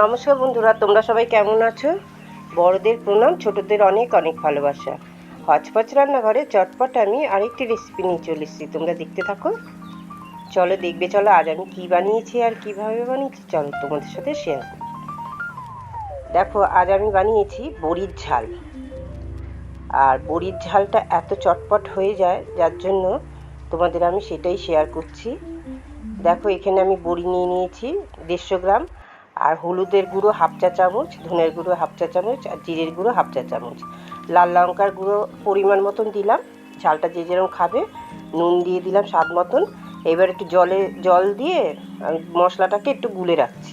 নমস্কার বন্ধুরা, তোমরা সবাই কেমন আছো? বড়দের প্রণাম, ছোটদের অনেক অনেক ভালোবাসা। হচপচ রান্নাঘরে চটপট আমি আরেকটি রেসিপি নিয়ে চলে এসেছি, তোমরা দেখতে থাকো। চলো, দেখবে, চলো, আজ আমি কী বানিয়েছি আর কীভাবে বানিয়েছি, চলো তোমাদের সাথে শেয়ার দেখো, আজ আমি বানিয়েছি বড়ির ঝাল। আর বড়ির ঝালটা এত চটপট হয়ে যায়, যার জন্য তোমাদের আমি সেটাই শেয়ার করছি। দেখো, এখানে আমি বড়ি নিয়ে নিয়েছি দেড়শো গ্রাম। আর হলুদের গুঁড়ো হাফ চা চামচ, ধনের গুঁড়ো হাফ চা চামচ, আর জিরের গুঁড়ো হাফ চা চামচ। লাল লঙ্কার গুঁড়ো পরিমাণ মতন দিলাম, ঝালটা যে যেরকম খাবে, নুন দিয়ে দিলাম স্বাদ মতন। এবার একটু জলে, জল দিয়ে আমি মশলাটাকে একটু গুলে রাখছি।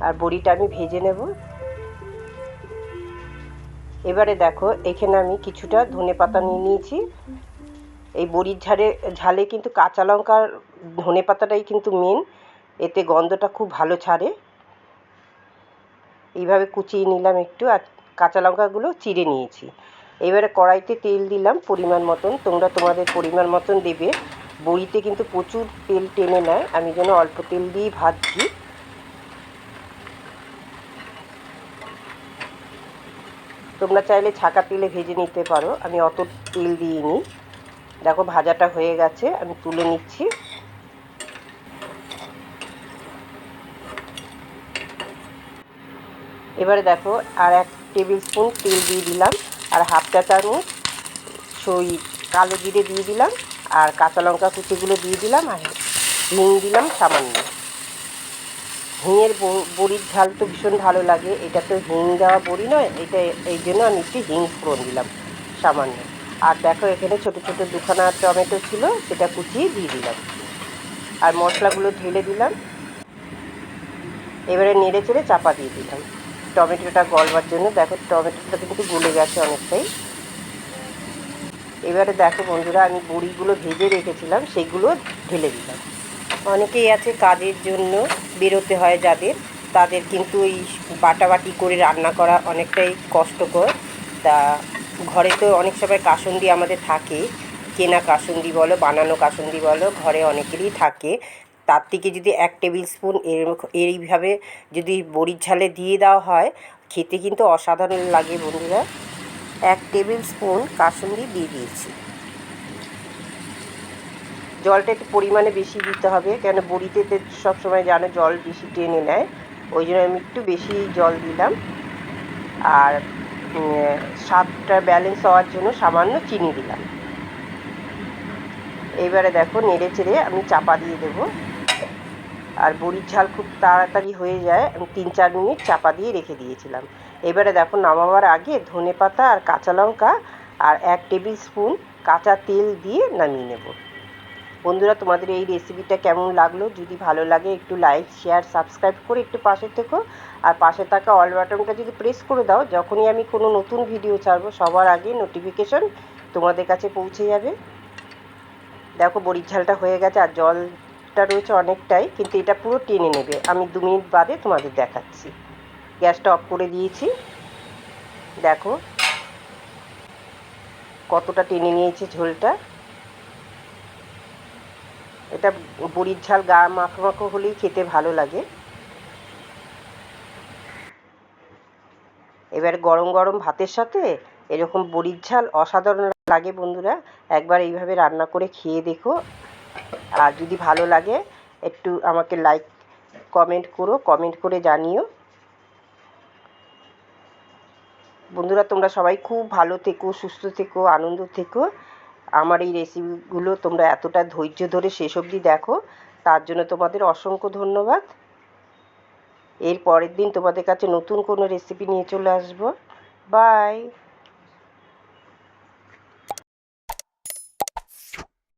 আর বড়িটা আমি ভেজে নেব। এবারে দেখো, এখানে আমি কিছুটা ধনে পাতা নিয়ে নিয়েছি। এই বড়ির ঝাড়ে, ঝালে কিন্তু কাঁচা লঙ্কার ধনে পাতাটাই কিন্তু মেন এতে গন্ধটা খুব ভালো ছাড়ে। এইভাবে কুচিয়ে নিলাম একটু আর কাঁচা লঙ্কাগুলো চিড়ে নিয়েছি। এবারে কড়াইতে তেল দিলাম পরিমাণ মতন। তোমরা তোমাদের পরিমাণ মতন দেবে। বড়িতে কিন্তু প্রচুর তেল টেনে নেয়। আমি যেন অল্প তেল দিয়েই ভাজছি। তোমরা চাইলে ছাকা তেলে ভেজে নিতে পারো। আমি অত তেল দিইনি। দেখো, ভাজাটা হয়ে গেছে, আমি তুলে নিচ্ছি। এবারে দেখো, আর এক টেবিল স্পুন তেল দিয়ে দিলাম, আর হাফ চা চামচ সই কালো জিরে দিয়ে দিলাম, আর কাঁচা লঙ্কা কুচিগুলো দিয়ে দিলাম, আর হিং দিলাম সামান্য। হিঙের বড়ির ঝাল তো ভীষণ ভালো লাগে এটা তো হিং দেওয়া বড়ি নয়, এটা এই জন্য আমি একটু হিং ফোড়ন দিলাম, সামান্য। আর দেখো, এখানে ছোট ছোট দুখানা টমেটো ছিল, সেটা কুচিয়ে দিয়ে দিলাম। আর মশলাগুলো ঢেলে দিলাম। এবারে নেড়ে চেড়ে চাপা দিয়ে দিলাম। টমেটোটা গলবার জন্য, দেখো, টমেটোটা কিন্তু গলে গেছে অনেকটাই। এবারে দেখো বন্ধুরা, আমি বড়িগুলো ভেজে রেখেছিলাম, সেগুলো ঢেলে দিলাম। অনেকেই আছে কাজের জন্য বেরোতে হয় যাদের, তাদের কিন্তু এই বাটাবাটি করে রান্না করা অনেকটাই কষ্টকর। তা ঘরে তো অনেক সময় কাসুন্দি আমাদের থাকে। কেনা কাসুন্দি বলো, বানানো কাসুন্দি বলো, ঘরে অনেকেরই থাকে। তার থেকে যদি এক টেবিল স্পুন এর এইভাবে যদি বড়ির ঝালে দিয়ে দেওয়া হয়, খেতে কিন্তু অসাধারণ লাগে বন্ধুরা। এক টেবিল স্পুন কাসুন্দি দিয়ে দিয়েছি। জলটা একটু পরিমাণে বেশি দিতে হবে, কেন বড়িতে সবসময় জানো জল বেশি টেনে নেয়। ওই জন্য আমি একটু বেশি জল দিলাম। আর স্বাদটা ব্যালেন্স হওয়ার জন্য সামান্য চিনি দিলাম। এবারে দেখো নেড়ে চেড়ে আমি চাপা দিয়ে দেবো। আর বড়ির ঝাল খুব তাড়াতাড়ি হয়ে যায়, আমি তিন চার মিনিট চাপা দিয়ে রেখে দিয়েছিলাম। এবারে দেখো নামাবার আগে ধনে পাতা আর কাঁচা লঙ্কা আর এক টেবিল স্পুন কাঁচা তেল দিয়ে নামিয়ে নেব। বন্ধুরা, তোমাদের এই রেসিপিটা কেমন লাগল? যদি ভালো লাগে, একটু লাইক শেয়ার সাবস্ক্রাইব করে একটু পাশে থেকো। আর পাশে থাকা অল বাটনটা যদি প্রেস করে দাও, যখনই আমি কোনো নতুন ভিডিও ছাড়বো, সবার আগে নোটিফিকেশন তোমাদের কাছে পৌঁছে যাবে। দেখো, বড়ির ঝালটা হয়ে গেছে আর জলটা রয়েছে অনেকটাই, কিন্তু এটা পুরো টেনে নেবে। আমি দু মিনিট বাদে তোমাদের দেখাচ্ছি। গ্যাসটা অফ করে দিয়েছি। দেখো, কতটা টেনে নিয়েছে ঝোলটা। এটা বড়ির ঝাল গা মাখো মাখো হলেই খেতে ভালো লাগে। এবার গরম গরম ভাতের সাথে এরকম বড়ির ঝাল অসাধারণ লাগে বন্ধুরা। একবার এইভাবে রান্না করে খেয়ে দেখো। আর যদি ভালো লাগে, একটু আমাকে লাইক কমেন্ট করো কমেন্ট করে জানিও। বন্ধুরা, তোমরা সবাই খুব ভালো থেকো, সুস্থ থেকো, আনন্দ থেকো। আমার এই রেসিপিগুলো তোমরা এতটা ধৈর্য ধরে শেষ অবধি দেখো, তার জন্য তোমাদের অসংখ্য ধন্যবাদ। এর পরের দিন তোমাদের কাছে নতুন কোনো রেসিপি নিয়ে চলে আসব। বাই